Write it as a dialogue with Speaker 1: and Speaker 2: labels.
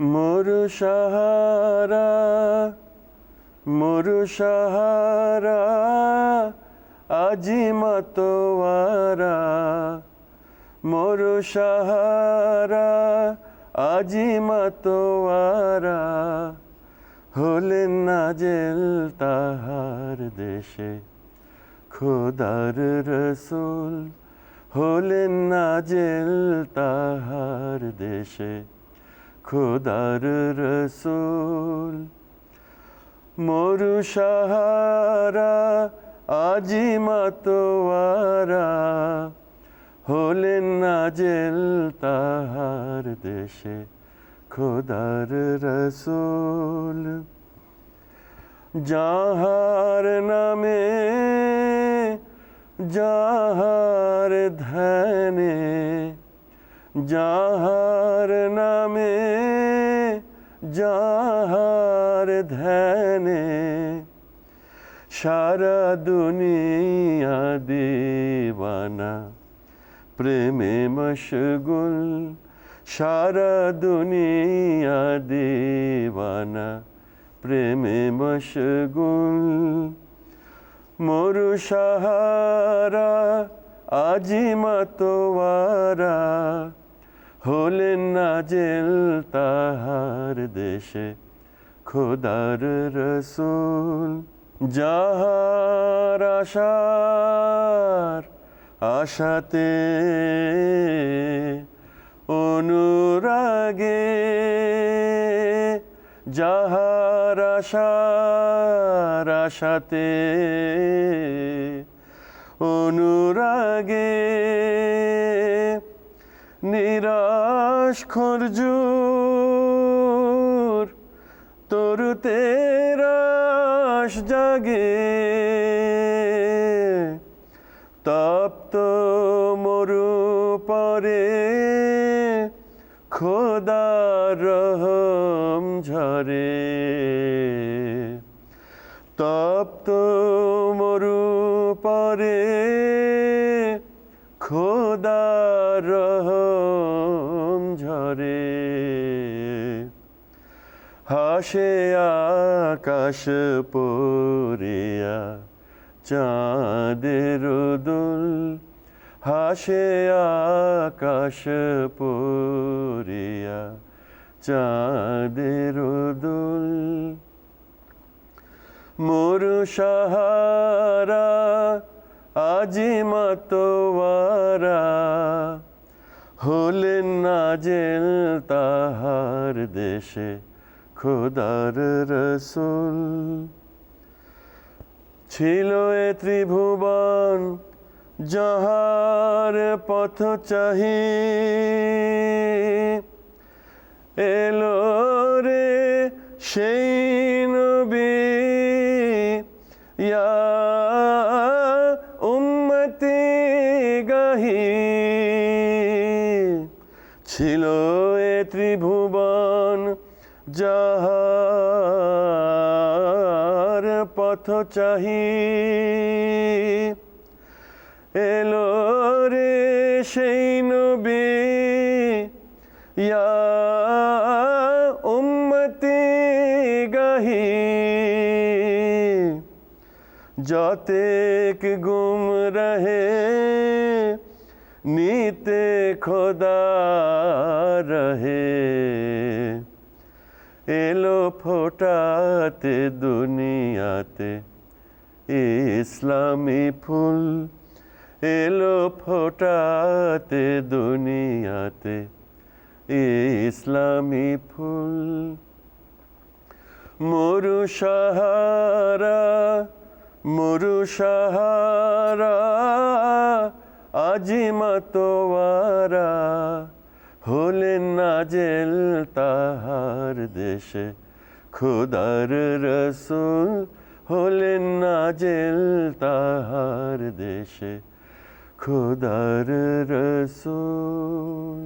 Speaker 1: মরু সাহারা মরু সাহারা, আজি মাতোয়ারা। মরু সাহারা, আজি মাতোয়ারা হলেন নাজেল তাহার দেশে। খোদার রসুল হলেন নাজেল তাহার দেশে। খোদার রসুল মরু সাহারা, আজি মাতোয়ারা, হলেন নাজেল তাহার দেশে খোদার রসুল যাহার নামে, যাহার ধ্যানে যাহার নামে, যাহার ধ্যানে, সারা দুনিয়া দিবানা, প্রেমে মশগুল, সারা দুনিয়া দিবানা, প্রেমে মশগুল। মরু সাহারা আজি মাতোয়ারা হলেন নাজেল তাহার দেশে খোদার রসুল। যাহার আশার আশাতে অনুরাগে যাহার আশার আশাতে অনুরাগে নিরাশ খরজুর তরুতে রাস জাগে। তপ্ত মরু পরে খোদার রহম ঝরে। তপ্ত মরু পরে খোদার রহম ঝরে। হাসে আকাশ পরিয়া চাঁদের দুল হাসে আকাশ পরিয়া চাঁদের দুল মরু সাহারা আজি মাতোয়ারা হলেন নাজেল তাহার দেশে খোদার রসুল। ছিল এ ত্রিভুবন যাহার পথ চাহি। এলো রে সেই নবী, ইয়া ছিল এ ত্রিভুবন যাহার পথ চাহি। এলো রে সেই নবী গাহি। যতেক গুম রহে নীতে খোদা রহে এলো ফোটাতে দুনিয়াতে ইসলামী ফুল এলো ফোটাতে দুনিয়াতে ইসলামী ফুল মরু সাহারা মরু সাহারা আজি মাতোয়ারা হলেন নাজেল তাহার দেশে। খোদার রসুল হলেন নাজেল তাহার দেশে। খোদার রসুল।